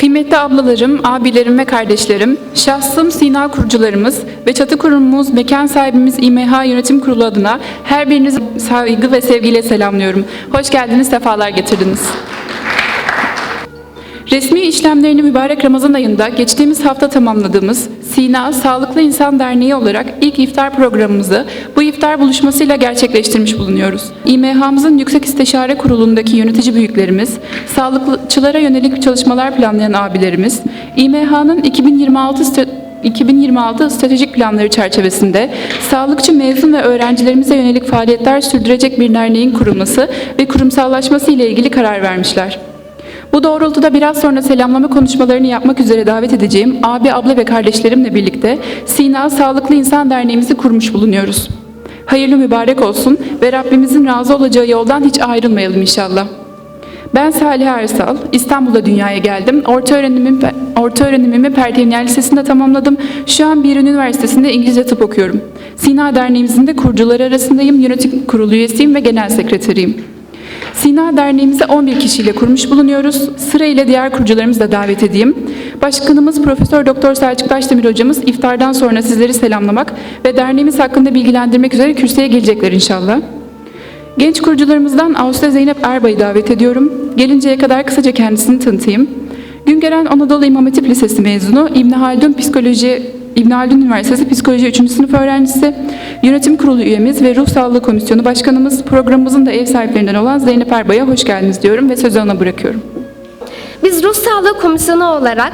Kıymetli ablalarım, abilerim ve kardeşlerim, şahsım Sina kurucularımız ve çatı kurumumuz, mekan sahibimiz İMH Yönetim Kurulu adına her birinizi saygı ve sevgiyle selamlıyorum. Hoş geldiniz, sefalar getirdiniz. Resmi işlemlerini mübarek Ramazan ayında geçtiğimiz hafta tamamladığımız Sina Sağlıklı İnsan Derneği olarak ilk iftar programımızı bu iftar buluşmasıyla gerçekleştirmiş bulunuyoruz. İMH'mızın Yüksek İstişare Kurulu'ndaki yönetici büyüklerimiz, sağlıkçılara yönelik çalışmalar planlayan abilerimiz, İMH'nın 2026 stra- 2026 stratejik planları çerçevesinde sağlıkçı mezun ve öğrencilerimize yönelik faaliyetler sürdürecek bir derneğin kurulması ve kurumsallaşması ile ilgili karar vermişler. Bu doğrultuda biraz sonra selamlama konuşmalarını yapmak üzere davet edeceğim abi, abla ve kardeşlerimle birlikte Sina Sağlıklı İnsan Derneğimizi kurmuş bulunuyoruz. Hayırlı mübarek olsun ve Rabbimizin razı olacağı yoldan hiç ayrılmayalım inşallah. Ben Salih Ersal, İstanbul'da dünyaya geldim. Orta öğrenimimi, orta öğrenimimi Pertemniyel Lisesi'nde tamamladım. Şu an bir üniversitesinde İngilizce tıp okuyorum. Sina Derneğimizin de kurucuları arasındayım, yönetim kurulu üyesiyim ve genel sekreteriyim. Sina Derneğimizi 11 kişiyle kurmuş bulunuyoruz. Sırayla diğer kurucularımızı da davet edeyim. Başkanımız Profesör Doktor Selçuk Taşdemir hocamız iftardan sonra sizleri selamlamak ve derneğimiz hakkında bilgilendirmek üzere kürsüye gelecekler inşallah. Genç kurucularımızdan Ağustos Zeynep Erbay'ı davet ediyorum. Gelinceye kadar kısaca kendisini tanıtayım. Güngören Anadolu İmam Hatip Lisesi mezunu, İbn Haldun Psikoloji İbn Haldun Üniversitesi Psikoloji 3. sınıf öğrencisi, yönetim kurulu üyemiz ve Ruh Sağlığı Komisyonu Başkanımız, programımızın da ev sahiplerinden olan Zeynep Erbay'a hoş geldiniz diyorum ve sözü ona bırakıyorum. Biz Ruh Sağlığı Komisyonu olarak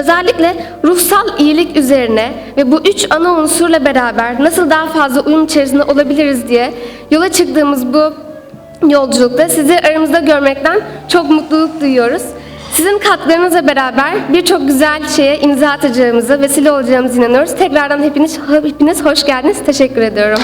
özellikle ruhsal iyilik üzerine ve bu üç ana unsurla beraber nasıl daha fazla uyum içerisinde olabiliriz diye yola çıktığımız bu yolculukta sizi aramızda görmekten çok mutluluk duyuyoruz. Sizin katkılarınızla beraber birçok güzel şeye imza atacağımıza, vesile olacağımıza inanıyoruz. Tekrardan hepiniz, hepiniz hoş geldiniz. Teşekkür ediyorum.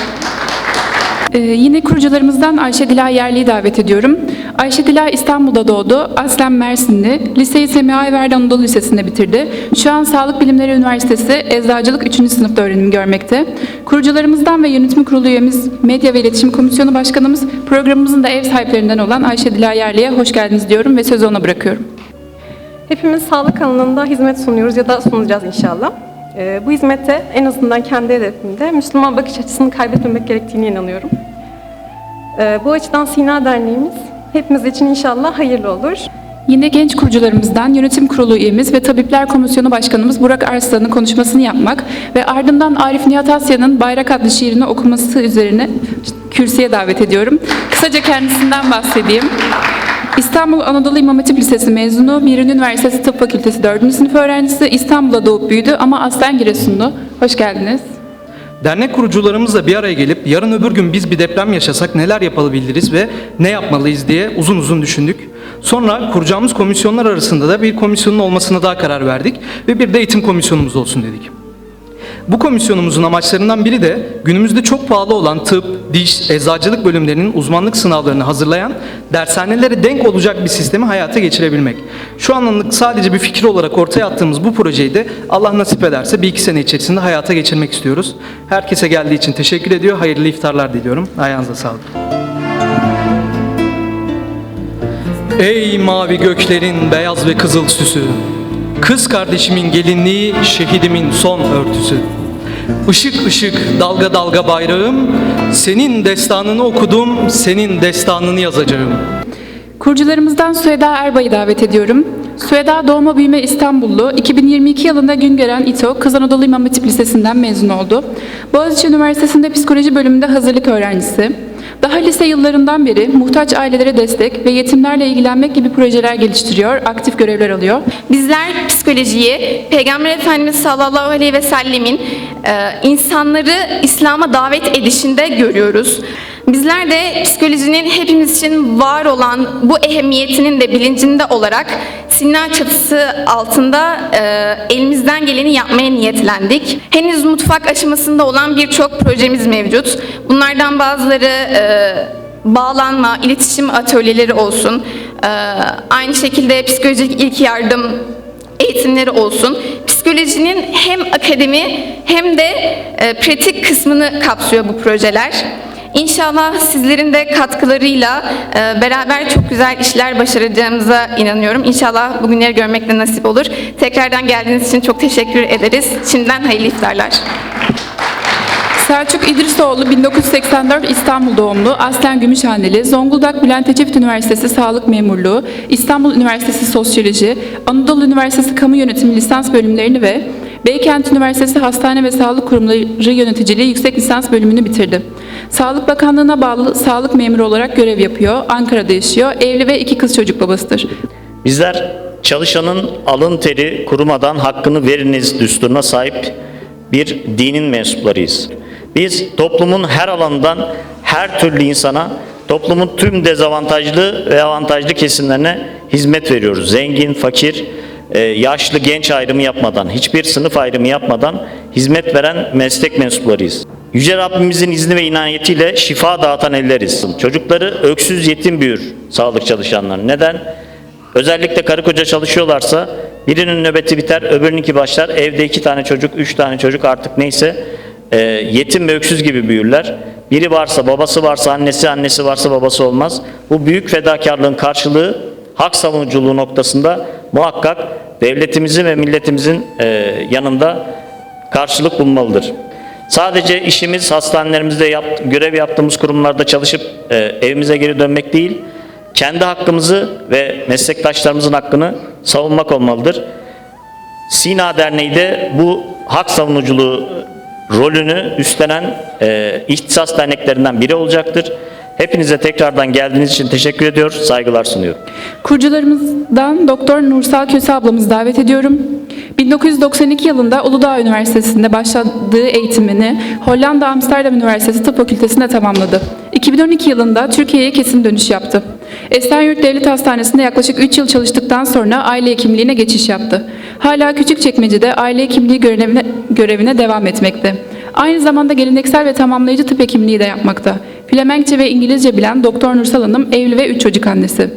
Ee, yine kurucularımızdan Ayşe Dila Yerli'yi davet ediyorum. Ayşe Dila İstanbul'da doğdu. Aslen Mersinli. Liseyi Semiha Ayverdi Anadolu Lisesi'nde bitirdi. Şu an Sağlık Bilimleri Üniversitesi Eczacılık 3. sınıfta öğrenim görmekte. Kurucularımızdan ve yönetim kurulu üyemiz Medya ve İletişim Komisyonu Başkanımız programımızın da ev sahiplerinden olan Ayşe Dila Yerli'ye hoş geldiniz diyorum ve sözü ona bırakıyorum. Hepimiz sağlık alanında hizmet sunuyoruz ya da sunacağız inşallah. Ee, bu hizmette en azından kendi hedefimde Müslüman bakış açısını kaybetmemek gerektiğine inanıyorum. Ee, bu açıdan Sina Derneğimiz hepimiz için inşallah hayırlı olur. Yine genç kurucularımızdan yönetim kurulu üyemiz ve Tabipler Komisyonu Başkanımız Burak Arslan'ın konuşmasını yapmak ve ardından Arif Nihat Asya'nın Bayrak adlı şiirini okuması üzerine kürsüye davet ediyorum. Kısaca kendisinden bahsedeyim. İstanbul Anadolu İmam Hatip Lisesi mezunu, Mirin Üniversitesi Tıp Fakültesi 4. sınıf öğrencisi, İstanbul'da doğup büyüdü ama aslen Giresunlu. Hoş geldiniz. Dernek kurucularımızla bir araya gelip yarın öbür gün biz bir deprem yaşasak neler yapabiliriz ve ne yapmalıyız diye uzun uzun düşündük. Sonra kuracağımız komisyonlar arasında da bir komisyonun olmasına daha karar verdik ve bir de eğitim komisyonumuz olsun dedik. Bu komisyonumuzun amaçlarından biri de günümüzde çok pahalı olan tıp, diş, eczacılık bölümlerinin uzmanlık sınavlarını hazırlayan dershanelere denk olacak bir sistemi hayata geçirebilmek. Şu anlık sadece bir fikir olarak ortaya attığımız bu projeyi de Allah nasip ederse bir iki sene içerisinde hayata geçirmek istiyoruz. Herkese geldiği için teşekkür ediyor. Hayırlı iftarlar diliyorum. Ayağınıza sağlık. Ey mavi göklerin beyaz ve kızıl süsü, Kız kardeşimin gelinliği, şehidimin son örtüsü. Işık ışık, dalga dalga bayrağım, senin destanını okudum, senin destanını yazacağım. Kurucularımızdan Süheda Erbay'ı davet ediyorum. Süheda doğma büyüme İstanbullu, 2022 yılında Güngören İTO Kız Anadolu İmam Hatip Lisesi'nden mezun oldu. Boğaziçi Üniversitesi'nde psikoloji bölümünde hazırlık öğrencisi. Daha lise yıllarından beri muhtaç ailelere destek ve yetimlerle ilgilenmek gibi projeler geliştiriyor, aktif görevler alıyor. Bizler psikolojiyi Peygamber Efendimiz sallallahu aleyhi ve sellemin e, insanları İslam'a davet edişinde görüyoruz. Bizler de psikolojinin hepimiz için var olan bu ehemmiyetinin de bilincinde olarak Sinna çatısı altında e, elimizden geleni yapmaya niyetlendik. Henüz mutfak aşamasında olan birçok projemiz mevcut. Bunlardan bazıları e, bağlanma, iletişim atölyeleri olsun. E, aynı şekilde psikolojik ilk yardım eğitimleri olsun. Psikolojinin hem akademi hem de e, pratik kısmını kapsıyor bu projeler. İnşallah sizlerin de katkılarıyla e, beraber çok güzel işler başaracağımıza inanıyorum. İnşallah bugünleri görmek de nasip olur. Tekrardan geldiğiniz için çok teşekkür ederiz. Şimdiden hayırlı iftarlar. Selçuk İdrisoğlu 1984 İstanbul doğumlu, aslen Gümüşhaneli, Zonguldak Bülent Ecevit Üniversitesi Sağlık Memurluğu, İstanbul Üniversitesi Sosyoloji, Anadolu Üniversitesi Kamu Yönetimi lisans bölümlerini ve Beykent Üniversitesi Hastane ve Sağlık Kurumları Yöneticiliği yüksek lisans bölümünü bitirdi. Sağlık Bakanlığı'na bağlı sağlık memuru olarak görev yapıyor, Ankara'da yaşıyor, evli ve iki kız çocuk babasıdır. Bizler çalışanın alın teri kurumadan hakkını veriniz düsturuna sahip bir dinin mensuplarıyız. Biz toplumun her alanından her türlü insana, toplumun tüm dezavantajlı ve avantajlı kesimlerine hizmet veriyoruz. Zengin, fakir, e, yaşlı, genç ayrımı yapmadan, hiçbir sınıf ayrımı yapmadan hizmet veren meslek mensuplarıyız. Yüce Rabbimizin izni ve inayetiyle şifa dağıtan elleriz. Çocukları öksüz yetim büyür sağlık çalışanları. Neden? Özellikle karı koca çalışıyorlarsa birinin nöbeti biter, öbürününki başlar. Evde iki tane çocuk, üç tane çocuk artık neyse e, yetim ve öksüz gibi büyürler. Biri varsa, babası varsa, annesi, annesi varsa babası olmaz. Bu büyük fedakarlığın karşılığı hak savunuculuğu noktasında muhakkak devletimizin ve milletimizin e, yanında karşılık bulmalıdır. Sadece işimiz hastanelerimizde yap, görev yaptığımız kurumlarda çalışıp e, evimize geri dönmek değil, kendi hakkımızı ve meslektaşlarımızın hakkını savunmak olmalıdır. Sina Derneği de bu hak savunuculuğu rolünü üstlenen e, ihtisas derneklerinden biri olacaktır. Hepinize tekrardan geldiğiniz için teşekkür ediyor, saygılar sunuyorum. Kurucularımızdan Doktor Nursal Köse ablamızı davet ediyorum. 1992 yılında Uludağ Üniversitesi'nde başladığı eğitimini Hollanda Amsterdam Üniversitesi Tıp Fakültesi'nde tamamladı. 2012 yılında Türkiye'ye kesin dönüş yaptı. Esenyurt Devlet Hastanesi'nde yaklaşık 3 yıl çalıştıktan sonra aile hekimliğine geçiş yaptı. Hala Küçükçekmece'de aile hekimliği görevine, görevine devam etmekte. Aynı zamanda geleneksel ve tamamlayıcı tıp hekimliği de yapmakta. Flemenkçe ve İngilizce bilen Doktor Nursal Hanım evli ve 3 çocuk annesi.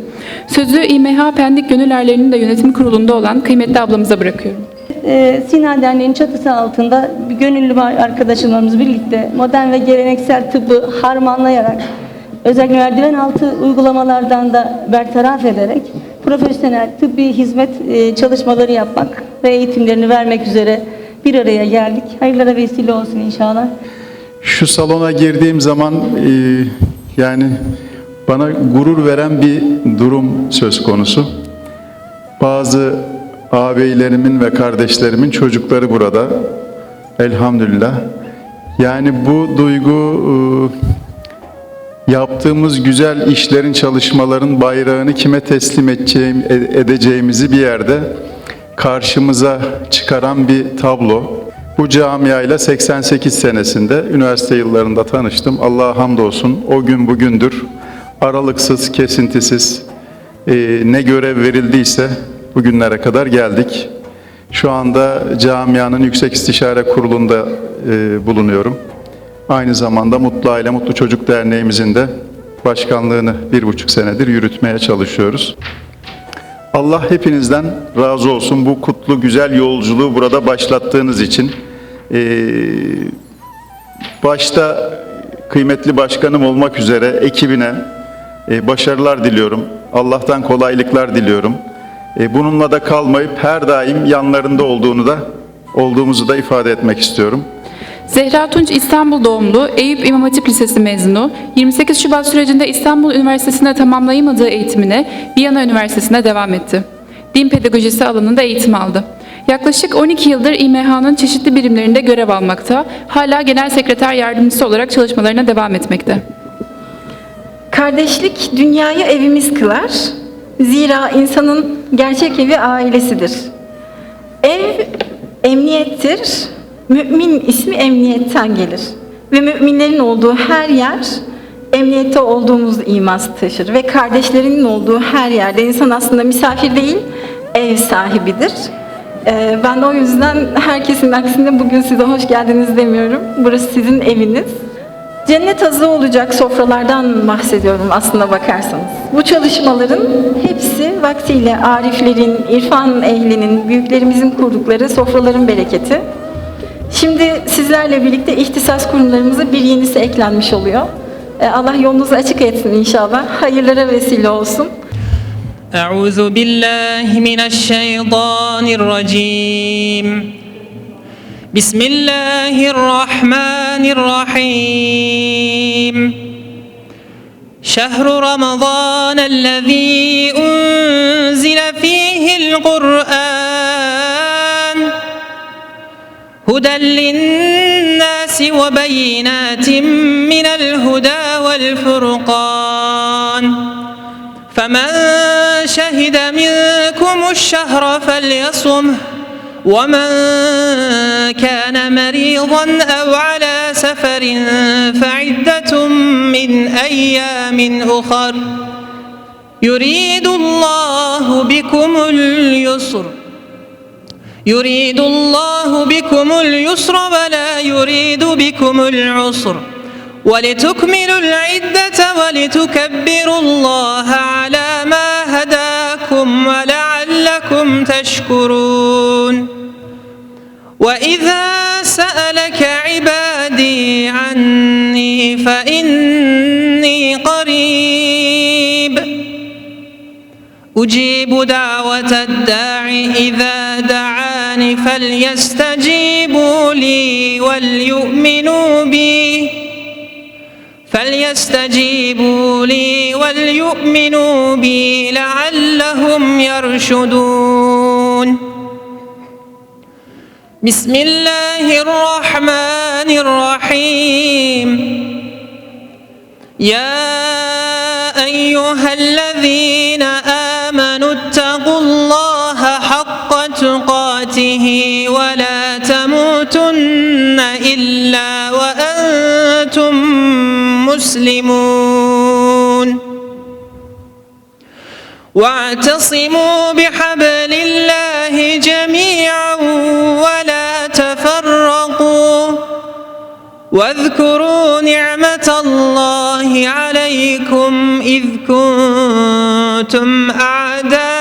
Sözü İMH Pendik Gönül Erleri'nin de yönetim kurulunda olan kıymetli ablamıza bırakıyorum. Ee, Sina Derneği'nin çatısı altında gönüllü arkadaşlarımız birlikte modern ve geleneksel tıbbı harmanlayarak özellikle merdiven altı uygulamalardan da bertaraf ederek profesyonel tıbbi hizmet e, çalışmaları yapmak ve eğitimlerini vermek üzere bir araya geldik. Hayırlara vesile olsun inşallah. Şu salona girdiğim zaman e, yani bana gurur veren bir durum söz konusu. Bazı ağabeylerimin ve kardeşlerimin çocukları burada. Elhamdülillah. Yani bu duygu e, yaptığımız güzel işlerin, çalışmaların bayrağını kime teslim edeceğim, e- edeceğimizi bir yerde karşımıza çıkaran bir tablo. Bu camiayla 88 senesinde üniversite yıllarında tanıştım. Allah'a hamdolsun o gün bugündür aralıksız, kesintisiz e, ne görev verildiyse bugünlere kadar geldik. Şu anda camianın Yüksek İstişare Kurulu'nda e, bulunuyorum. Aynı zamanda Mutlu Aile Mutlu Çocuk Derneğimizin de başkanlığını bir buçuk senedir yürütmeye çalışıyoruz. Allah hepinizden razı olsun bu kutlu güzel yolculuğu burada başlattığınız için. Ee, başta kıymetli başkanım olmak üzere ekibine e, başarılar diliyorum. Allah'tan kolaylıklar diliyorum. E, bununla da kalmayıp her daim yanlarında olduğunu da olduğumuzu da ifade etmek istiyorum. Zehra Tunç İstanbul doğumlu, Eyüp İmam Hatip Lisesi mezunu, 28 Şubat sürecinde İstanbul Üniversitesi'nde tamamlayamadığı eğitimine Viyana Üniversitesi'nde devam etti. Din pedagojisi alanında eğitim aldı. Yaklaşık 12 yıldır İMH'nın çeşitli birimlerinde görev almakta, hala genel sekreter yardımcısı olarak çalışmalarına devam etmekte. Kardeşlik dünyayı evimiz kılar. Zira insanın gerçek evi ailesidir. Ev emniyettir. Mümin ismi emniyetten gelir. Ve müminlerin olduğu her yer emniyette olduğumuz iması taşır. Ve kardeşlerinin olduğu her yerde insan aslında misafir değil, ev sahibidir. Ee, ben de o yüzden herkesin aksine bugün size hoş geldiniz demiyorum. Burası sizin eviniz. Cennet azı olacak sofralardan bahsediyorum aslına bakarsanız. Bu çalışmaların hepsi vaktiyle ariflerin, irfan ehlinin, büyüklerimizin kurdukları sofraların bereketi. Şimdi sizlerle birlikte ihtisas kurumlarımıza bir yenisi eklenmiş oluyor. E, Allah yolunuzu açık etsin inşallah. Hayırlara vesile olsun. أعوذ بالله من الشيطان الرجيم بسم الله الرحمن الرحيم شهر رمضان الذي أنزل فيه القرآن هدى للناس وبينات من الهدى والفرقان. فمن شهد منكم الشهر فليصمه ومن كان مريضا أو على سفر فعدة من أيام أخر. يريد الله بكم اليسر. يريد الله بكم اليسر ولا يريد بكم العسر ولتكملوا العدة ولتكبروا الله على ما هداكم ولعلكم تشكرون وإذا سألك عبادي عني فإني قريب أجيب دعوة الداع إذا دعاني فليستجيبوا لي وليؤمنوا بي. فليستجيبوا لي وليؤمنوا بي لعلهم يرشدون. بسم الله الرحمن الرحيم. يا أيها الذين آمنوا تقاته ولا تموتن إلا وأنتم مسلمون. واعتصموا بحبل الله جميعا ولا تفرقوا واذكروا نعمة الله عليكم إذ كنتم أعداء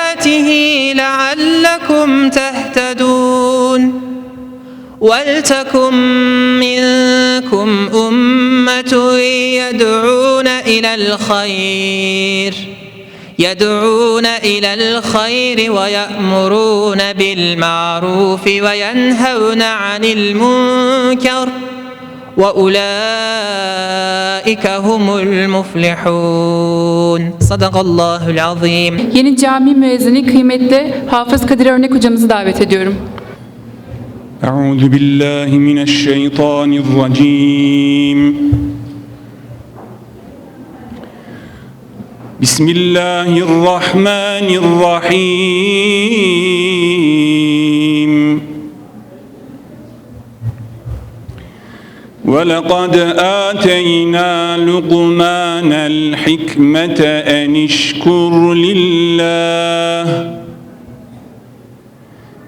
ولتكن منكم أمة يدعون إلى الخير يدعون إلى الخير ويأمرون بالمعروف وينهون عن المنكر وأولئك هم المفلحون صدق الله العظيم Yeni cami müezzini kıymetli Hafız Kadir Örnek hocamızı davet ediyorum. أعوذ بالله من الشيطان الرجيم. بسم الله الرحمن الرحيم. ولقد آتينا لقمان الحكمة أن اشكر لله.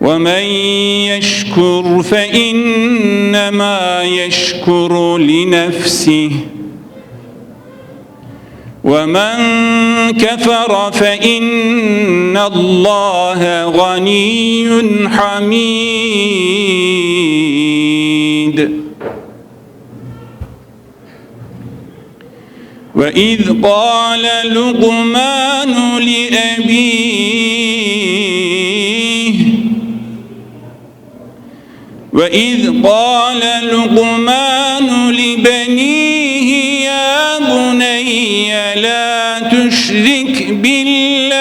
ومن يشكر فإنما يشكر لنفسه. ومن كفر فإن الله غني حميد. وإذ قال لقمان لأبيه وإذ قال لقمان لبنيه يا بني لا تشرك بالله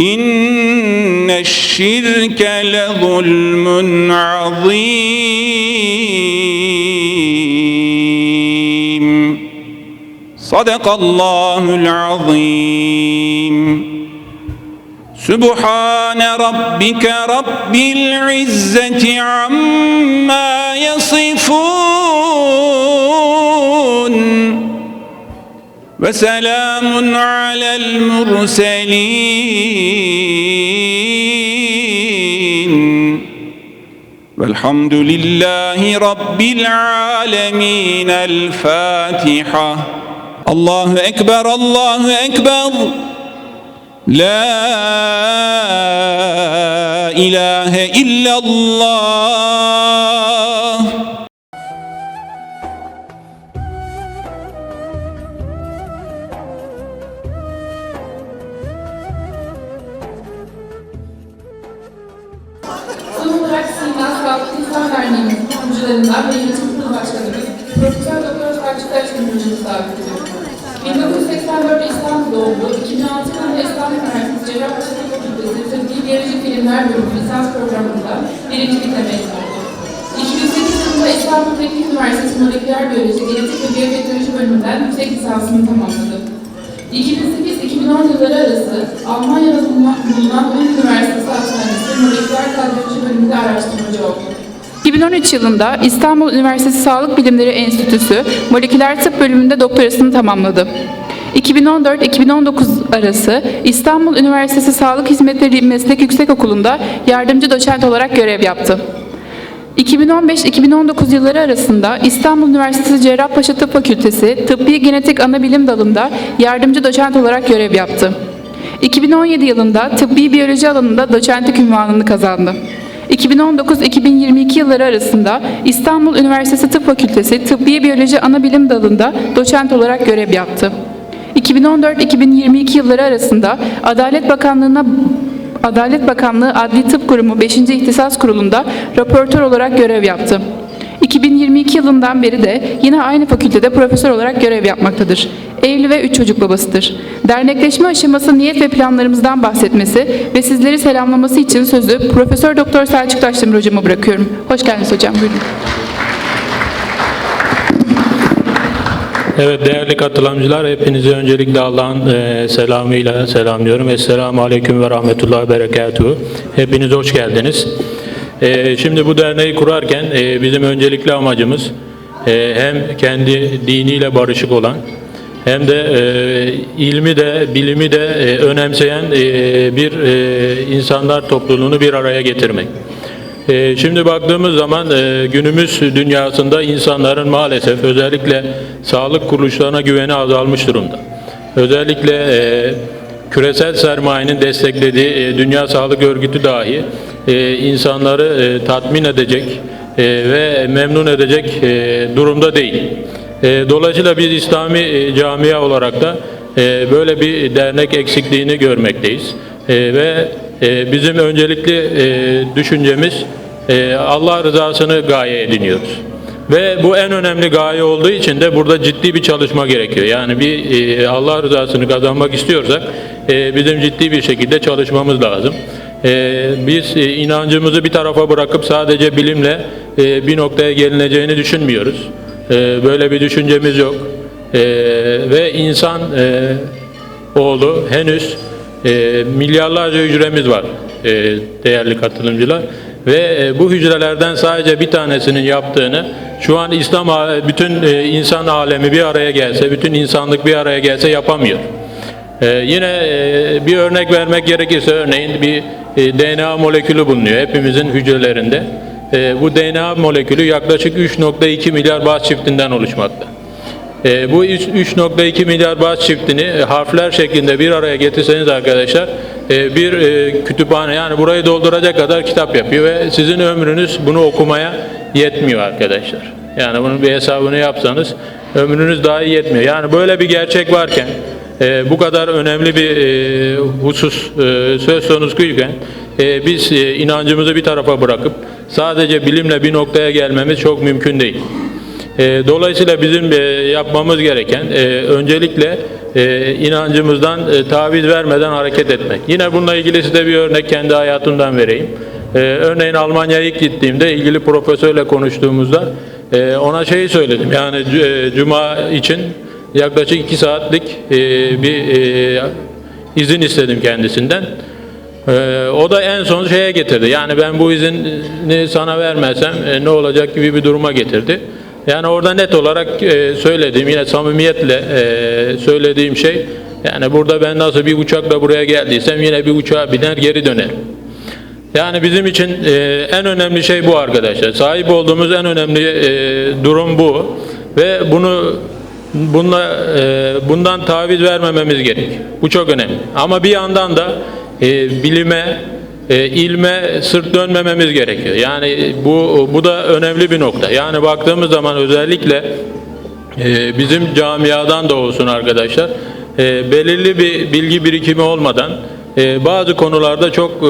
إن الشرك لظلم عظيم صدق الله العظيم سبحان ربك رب العزة عما يصفون وسلام على المرسلين والحمد لله رب العالمين الفاتحة الله أكبر الله أكبر La ilahe illallah ve yönetim kurulu başkanımız Profesör Doktor Selçuk Erçin hocamızı davet ediyorum. 1984'te İstanbul'da doğdu. 2006 yılında İstanbul Üniversitesi Cerrahpaşa Fakültesi Tıbbi Biyoloji Bilimler Bölümü lisans programında birincilikle mezun oldu. 2008 yılında İstanbul Teknik Üniversitesi Moleküler Biyoloji, Genetik ve Biyoteknoloji bölümünden yüksek lisansını tamamladı. 2008-2010 yılları arası Almanya'da bulunan, Ulm Üniversitesi Hastanesi Moleküler Kardiyoloji bölümünde araştırmacı oldu. 2013 yılında İstanbul Üniversitesi Sağlık Bilimleri Enstitüsü Moleküler Tıp bölümünde doktorasını tamamladı. 2014-2019 arası İstanbul Üniversitesi Sağlık Hizmetleri Meslek Yüksekokulu'nda yardımcı doçent olarak görev yaptı. 2015-2019 yılları arasında İstanbul Üniversitesi Cerrahpaşa Tıp Fakültesi Tıbbi Genetik Anabilim Dalı'nda yardımcı doçent olarak görev yaptı. 2017 yılında tıbbi biyoloji alanında doçentlik ünvanını kazandı. 2019-2022 yılları arasında İstanbul Üniversitesi Tıp Fakültesi Tıbbi Biyoloji Anabilim Dalı'nda doçent olarak görev yaptı. 2014-2022 yılları arasında Adalet Bakanlığı'na Adalet Bakanlığı Adli Tıp Kurumu 5. İhtisas Kurulu'nda raportör olarak görev yaptı. 2022 yılından beri de yine aynı fakültede profesör olarak görev yapmaktadır. Evli ve üç çocuk babasıdır. Dernekleşme aşaması niyet ve planlarımızdan bahsetmesi ve sizleri selamlaması için sözü Profesör Doktor Selçuk Taşdemir hocama bırakıyorum. Hoş geldiniz hocam. Buyurun. Evet değerli katılımcılar hepinizi öncelikle Allah'ın e, selamıyla selamlıyorum. Esselamu Aleyküm ve Rahmetullahi ve Berekatuhu. Hepiniz hoş geldiniz. E, şimdi bu derneği kurarken e, bizim öncelikli amacımız e, hem kendi diniyle barışık olan hem de e, ilmi de bilimi de e, önemseyen e, bir e, insanlar topluluğunu bir araya getirmek. Ee, Şimdi baktığımız zaman e, günümüz dünyasında insanların maalesef özellikle sağlık kuruluşlarına güveni azalmış durumda. Özellikle e, küresel sermayenin desteklediği e, Dünya Sağlık Örgütü dahi insanları tatmin edecek ve memnun edecek durumda değil. Dolayısıyla biz İslami e, camia olarak da böyle bir dernek eksikliğini görmekteyiz. Ve e, bizim öncelikli e, düşüncemiz e, Allah rızasını gaye ediniyoruz. Ve bu en önemli gaye olduğu için de burada ciddi bir çalışma gerekiyor. Yani bir e, Allah rızasını kazanmak istiyorsak bizim ciddi bir şekilde çalışmamız lazım. Biz inancımızı bir tarafa bırakıp sadece bilimle bir noktaya gelineceğini düşünmüyoruz. Böyle bir düşüncemiz yok. Ve insan oğlu henüz e, milyarlarca hücremiz var e, değerli katılımcılar ve e, bu hücrelerden sadece bir tanesinin yaptığını şu an İslam bütün e, insan alemi bir araya gelse, bütün insanlık bir araya gelse yapamıyor. E, yine e, bir örnek vermek gerekirse örneğin bir e, DNA molekülü bulunuyor hepimizin hücrelerinde. E, bu DNA molekülü yaklaşık 3.2 milyar baz çiftinden oluşmakta. E, bu üç- 3.2 milyar baz çiftini e, harfler şeklinde bir araya getirseniz arkadaşlar e, bir e, kütüphane yani burayı dolduracak kadar kitap yapıyor ve sizin ömrünüz bunu okumaya yetmiyor arkadaşlar. Yani bunun bir hesabını yapsanız ömrünüz daha iyi yetmiyor. Yani böyle bir gerçek varken e, bu kadar önemli bir e, husus e, söz konusuyken e, biz e, inancımızı bir tarafa bırakıp sadece bilimle bir noktaya gelmemiz çok mümkün değil. E, Dolayısıyla bizim e, yapmamız gereken e, öncelikle e, inancımızdan taviz vermeden hareket etmek. Yine bununla ilgili size bir örnek kendi hayatımdan vereyim. Örneğin Almanya'ya ilk gittiğimde ilgili profesörle konuştuğumuzda ona şeyi söyledim. Yani Cuma için yaklaşık iki saatlik bir izin istedim kendisinden. Ee, o da en son şeye getirdi. Yani ben bu izini sana vermezsem ne olacak gibi bir duruma getirdi. Yani orada net olarak e, söylediğim, yine samimiyetle e, söylediğim şey, yani burada ben nasıl bir uçakla buraya geldiysem yine bir uçağa biner geri dönerim. Yani bizim için e, en önemli şey bu arkadaşlar. Sahip olduğumuz en önemli e, durum bu ve bunu bunla bundan taviz vermememiz gerek. Bu çok önemli. Ama bir yandan da bilime, e, ilme sırt dönmememiz gerekiyor. Yani bu bu da önemli bir nokta. Yani baktığımız zaman özellikle e, bizim camiadan da olsun arkadaşlar e, belirli bir bilgi birikimi olmadan e, bazı konularda çok e,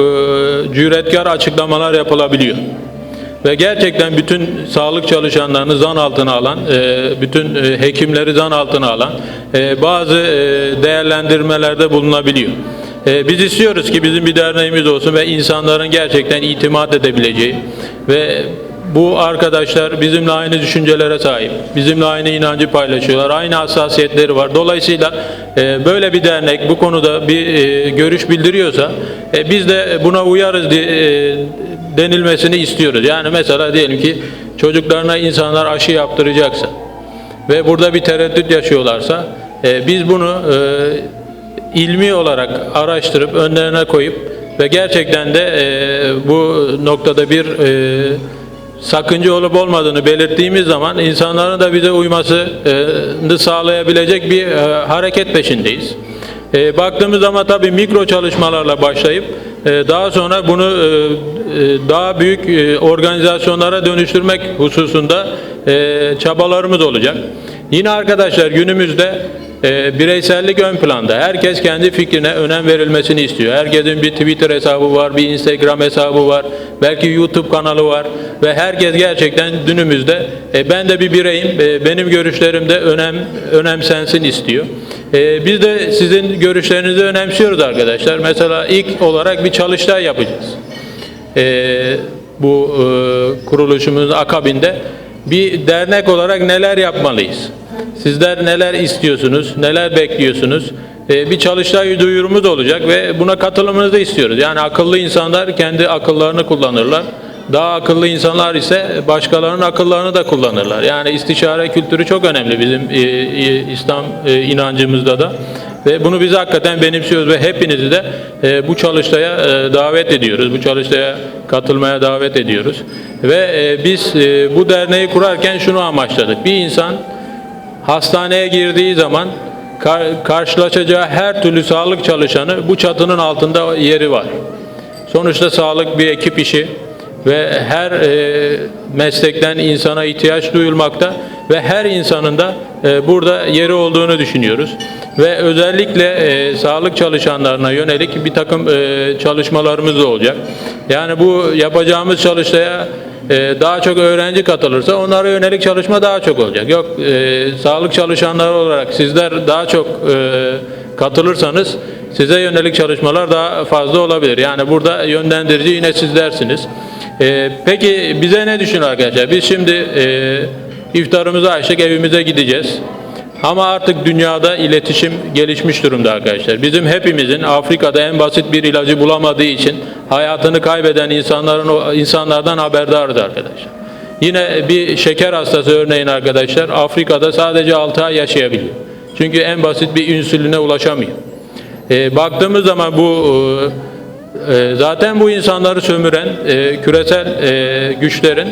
cüretkar açıklamalar yapılabiliyor. Ve gerçekten bütün sağlık çalışanlarını zan altına alan, e, bütün e, hekimleri zan altına alan e, bazı değerlendirmelerde bulunabiliyor. E, Biz istiyoruz ki bizim bir derneğimiz olsun ve insanların gerçekten itimat edebileceği ve bu arkadaşlar bizimle aynı düşüncelere sahip, bizimle aynı inancı paylaşıyorlar, aynı hassasiyetleri var. Dolayısıyla e, böyle bir dernek bu konuda bir e, görüş bildiriyorsa e, biz de buna uyarız denilmesini istiyoruz. Yani mesela diyelim ki çocuklarına insanlar aşı yaptıracaksa ve burada bir tereddüt yaşıyorlarsa biz bunu ilmi olarak araştırıp önlerine koyup ve gerçekten de e, bu noktada bir e, sakınca olup olmadığını belirttiğimiz zaman insanların da bize uymasını sağlayabilecek bir e, hareket peşindeyiz. E, baktığımız zaman tabii mikro çalışmalarla başlayıp e, daha sonra bunu e, e, daha büyük e, organizasyonlara dönüştürmek hususunda e, çabalarımız olacak. Yine arkadaşlar günümüzde e, bireysellik ön planda. Herkes kendi fikrine önem verilmesini istiyor. Herkesin bir Twitter hesabı var, bir Instagram hesabı var, belki YouTube kanalı var ve herkes gerçekten günümüzde e, ben de bir bireyim, e, benim görüşlerim de önem önemsensin istiyor. E, biz de sizin görüşlerinizi önemsiyoruz arkadaşlar. Mesela ilk olarak bir çalıştay yapacağız. E, bu e, kuruluşumuzun akabinde bir dernek olarak neler yapmalıyız? Sizler neler istiyorsunuz, neler bekliyorsunuz? Ee, bir çalıştay duyurumuz olacak ve buna katılımınızı istiyoruz. Yani akıllı insanlar kendi akıllarını kullanırlar. Daha akıllı insanlar ise başkalarının akıllarını da kullanırlar. Yani istişare kültürü çok önemli bizim e, e, İslam e, inancımızda da. Ve bunu biz hakikaten benimsiyoruz ve hepinizi de bu çalıştaya davet ediyoruz. Bu çalıştaya katılmaya davet ediyoruz. Ve biz bu derneği kurarken şunu amaçladık. Bir insan hastaneye girdiği zaman kar- karşılaşacağı her türlü sağlık çalışanı bu çatının altında yeri var. Sonuçta sağlık bir ekip işi ve her e, meslekten insana ihtiyaç duyulmakta ve her insanın da e, burada yeri olduğunu düşünüyoruz. Ve özellikle e, sağlık çalışanlarına yönelik bir takım e, çalışmalarımız da olacak. Yani bu yapacağımız çalıştaya daha çok öğrenci katılırsa onlara yönelik çalışma daha çok olacak. Yok e, sağlık çalışanları olarak sizler daha çok e, katılırsanız size yönelik çalışmalar daha fazla olabilir. Yani burada yönlendirici yine sizlersiniz. E, peki bize ne düşün arkadaşlar? Biz şimdi e, iftarımızı açtık evimize gideceğiz. Ama artık dünyada iletişim gelişmiş durumda arkadaşlar. Bizim hepimizin Afrika'da en basit bir ilacı bulamadığı için hayatını kaybeden insanların insanlardan haberdarız arkadaşlar. Yine bir şeker hastası örneğin arkadaşlar Afrika'da sadece 6 ay yaşayabiliyor. Çünkü en basit bir insüline ulaşamıyor. E, baktığımız zaman bu e, e, zaten bu insanları sömüren e, küresel e, güçlerin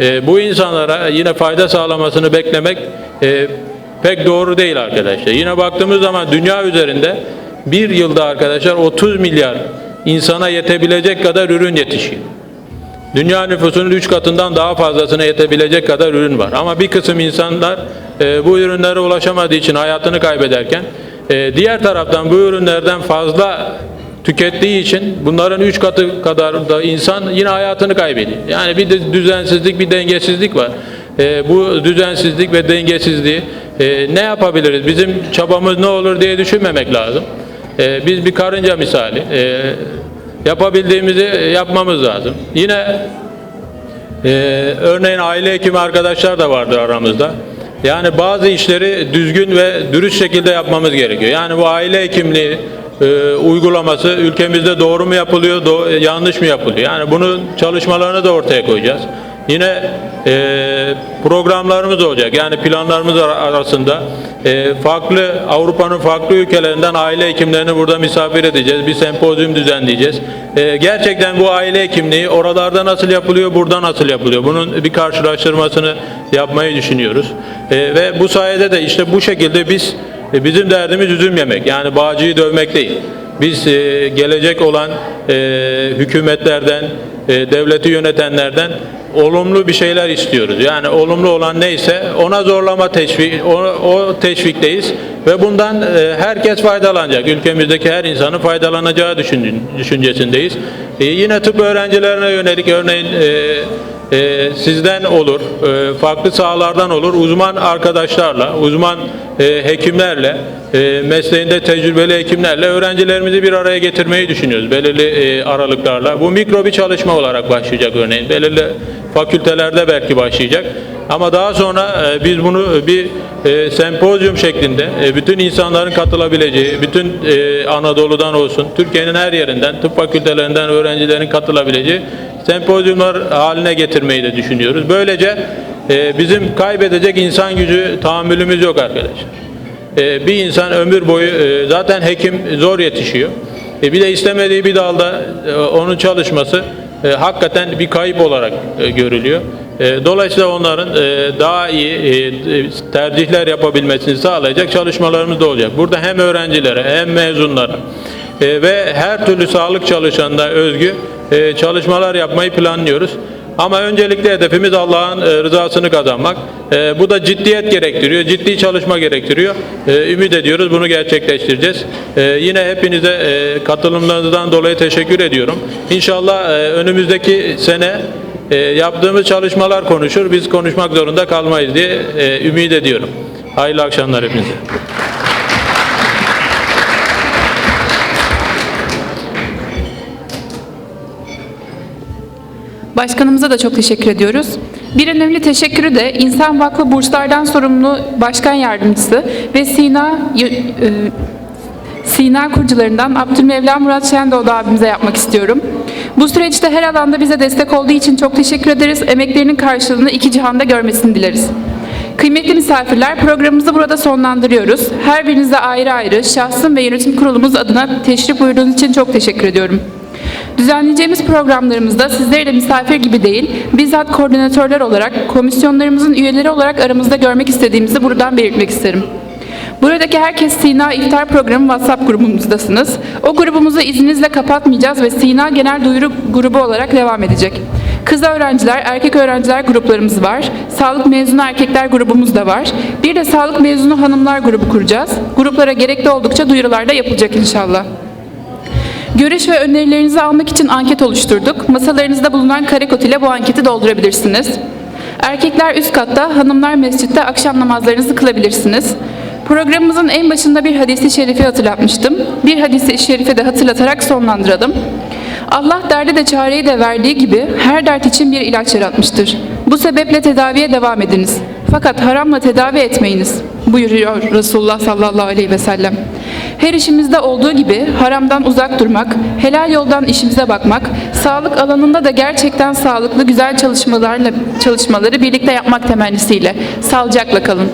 e, bu insanlara yine fayda sağlamasını beklemek e, pek doğru değil arkadaşlar. Yine baktığımız zaman dünya üzerinde bir yılda arkadaşlar 30 milyar insana yetebilecek kadar ürün yetişiyor. Dünya nüfusunun 3 katından daha fazlasına yetebilecek kadar ürün var. Ama bir kısım insanlar e, bu ürünlere ulaşamadığı için hayatını kaybederken e, diğer taraftan bu ürünlerden fazla tükettiği için bunların 3 katı kadar da insan yine hayatını kaybediyor. Yani bir de düzensizlik, bir dengesizlik var. E, bu düzensizlik ve dengesizliği e, ne yapabiliriz? Bizim çabamız ne olur diye düşünmemek lazım. E, biz bir karınca misali. E, yapabildiğimizi yapmamız lazım. Yine e, örneğin aile hekimi arkadaşlar da vardır aramızda. Yani bazı işleri düzgün ve dürüst şekilde yapmamız gerekiyor. Yani bu aile hekimliği e, uygulaması ülkemizde doğru mu yapılıyor, do- yanlış mı yapılıyor? Yani bunun çalışmalarını da ortaya koyacağız. Yine e, programlarımız olacak. Yani planlarımız ar- arasında e, farklı Avrupa'nın farklı ülkelerinden aile hekimlerini burada misafir edeceğiz. Bir sempozyum düzenleyeceğiz. E, gerçekten bu aile hekimliği oralarda nasıl yapılıyor, burada nasıl yapılıyor? Bunun bir karşılaştırmasını yapmayı düşünüyoruz. E, ve bu sayede de işte bu şekilde biz e, bizim derdimiz üzüm yemek. Yani bağcıyı dövmek değil. Biz e, gelecek olan e, hükümetlerden, e, devleti yönetenlerden olumlu bir şeyler istiyoruz. Yani olumlu olan neyse ona zorlama teşvik, o, o teşvikteyiz ve bundan e, herkes faydalanacak. Ülkemizdeki her insanın faydalanacağı düşün, düşüncesindeyiz. E, yine tıp öğrencilerine yönelik örneğin e, e, sizden olur, e, farklı sahalardan olur, uzman arkadaşlarla, uzman e, hekimlerle, e, mesleğinde tecrübeli hekimlerle öğrencilerimizi bir araya getirmeyi düşünüyoruz belirli e, aralıklarla. Bu mikro bir çalışma olarak başlayacak örneğin. Belirli fakültelerde belki başlayacak. Ama daha sonra e, biz bunu bir e, sempozyum şeklinde e, bütün insanların katılabileceği, bütün Anadolu'dan olsun, Türkiye'nin her yerinden, tıp fakültelerinden öğrencilerin katılabileceği sempozyumlar haline getirmeyi de düşünüyoruz. Böylece bizim kaybedecek insan gücü tahammülümüz yok arkadaşlar. Bir insan ömür boyu zaten hekim zor yetişiyor. Bir de istemediği bir dalda onun çalışması e, hakikaten bir kayıp olarak e, görülüyor. E, dolayısıyla onların e, daha iyi e, tercihler yapabilmesini sağlayacak çalışmalarımız da olacak. Burada hem öğrencilere hem mezunlara e, ve her türlü sağlık çalışanına özgü e, çalışmalar yapmayı planlıyoruz. Ama öncelikle hedefimiz Allah'ın e, rızasını kazanmak. E, Bu da ciddiyet gerektiriyor, ciddi çalışma gerektiriyor. E, Ümit ediyoruz bunu gerçekleştireceğiz. Yine hepinize katılımlarınızdan dolayı teşekkür ediyorum. İnşallah önümüzdeki sene yaptığımız çalışmalar konuşur, biz konuşmak zorunda kalmayız diye ümit ediyorum. Hayırlı akşamlar hepinize. Başkanımıza da çok teşekkür ediyoruz. Bir önemli teşekkürü de İnsan Vakfı Burslardan sorumlu Başkan Yardımcısı ve Sina e, Sina kurucularından Abdülmevla Murat Şendoğdu abimize yapmak istiyorum. Bu süreçte her alanda bize destek olduğu için çok teşekkür ederiz. Emeklerinin karşılığını iki cihanda görmesini dileriz. Kıymetli misafirler, programımızı burada sonlandırıyoruz. Her birinize ayrı ayrı, şahsım ve yönetim kurulumuz adına teşrif buyurduğunuz için çok teşekkür ediyorum. Düzenleyeceğimiz programlarımızda sizleri de misafir gibi değil, bizzat koordinatörler olarak, komisyonlarımızın üyeleri olarak aramızda görmek istediğimizi buradan belirtmek isterim. Buradaki herkes Sina İftar Programı WhatsApp grubumuzdasınız. O grubumuzu izninizle kapatmayacağız ve Sina Genel Duyuru Grubu olarak devam edecek. Kız öğrenciler, erkek öğrenciler gruplarımız var. Sağlık mezunu erkekler grubumuz da var. Bir de sağlık mezunu hanımlar grubu kuracağız. Gruplara gerekli oldukça duyurular da yapılacak inşallah. Görüş ve önerilerinizi almak için anket oluşturduk. Masalarınızda bulunan kare kod ile bu anketi doldurabilirsiniz. Erkekler üst katta, hanımlar mescitte akşam namazlarınızı kılabilirsiniz. Programımızın en başında bir hadisi şerifi hatırlatmıştım. Bir hadisi şerifi de hatırlatarak sonlandıralım. Allah derdi de çareyi de verdiği gibi her dert için bir ilaç yaratmıştır. Bu sebeple tedaviye devam ediniz. Fakat haramla tedavi etmeyiniz buyuruyor Resulullah sallallahu aleyhi ve sellem. Her işimizde olduğu gibi haramdan uzak durmak, helal yoldan işimize bakmak, sağlık alanında da gerçekten sağlıklı güzel çalışmalarla çalışmaları birlikte yapmak temennisiyle. Sağlıcakla kalın.